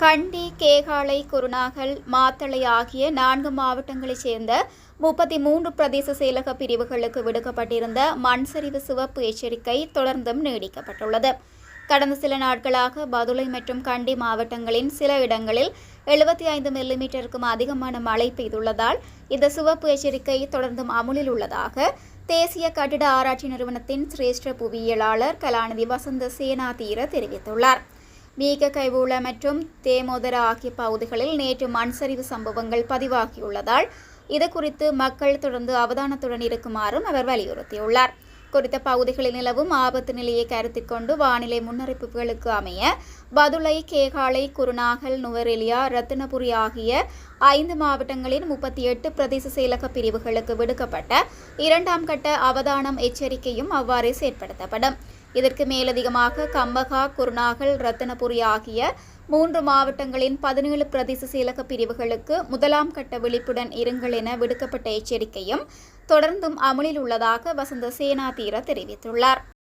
கண்டி கேகாலை குருநாகல் மாத்தளை ஆகிய நான்கு மாவட்டங்களைச் சேர்ந்த முப்பத்தி மூன்று பிரதேச செயலக பிரிவுகளுக்கு விடுக்கப்பட்டிருந்த மண் சரிவு சிவப்பு எச்சரிக்கை தொடர்ந்தும் நீடிக்கப்பட்டுள்ளது. கடந்த சில நாட்களாக பதுளை மற்றும் கண்டி மாவட்டங்களின் சில இடங்களில் எழுபத்தி ஐந்து மில்லிமீட்டருக்கும் அதிகமான மழை பெய்துள்ளதால் இந்த சிவப்பு எச்சரிக்கை தொடர்ந்தும் அமுலில் உள்ளதாக தேசிய கட்டிட ஆராய்ச்சி நிறுவனத்தின் சிரேஷ்ட புவியியலாளர் கலாநிதி வசந்த சேனாதீர தெரிவித்துள்ளார். மீக கைவுள மற்றும் தேமோதர ஆகிய பகுதிகளில் நேற்று மண் சரிவு சம்பவங்கள் பதிவாகியுள்ளதால் இது குறித்து மக்கள் தொடர்ந்து அவதானத்துடன் இருக்குமாறும் அவர் வலியுறுத்தியுள்ளார். குறித்த பகுதிகளில் நிலவும் ஆபத்து நிலையை கருத்தில் கொண்டு வானிலை முன்னறிவிப்புகளுக்கு அமைய பதுளை கேகாலை குருநாகல் நுவரெலியா ரத்தினபுரி ஆகிய ஐந்து மாவட்டங்களின் முப்பத்தி எட்டு பிரதேச செயலக பிரிவுகளுக்கு விடுக்கப்பட்ட இரண்டாம் கட்ட அவதானம் எச்சரிக்கையும் அவ்வாறே செயற்படுத்தப்படும். இதற்கு மேலதிகமாக கம்பகா குருநாகல் ரத்தினபுரி ஆகிய மூன்று மாவட்டங்களின் பதினேழு பிரதேச செயலக பிரிவுகளுக்கு முதலாம் கட்ட விழிப்புடன் இருங்கள் என விடுக்கப்பட்ட எச்சரிக்கையும் தொடர்ந்தும் அமலில் உள்ளதாக வசந்த சேனா தீர தெரிவித்துள்ளார்.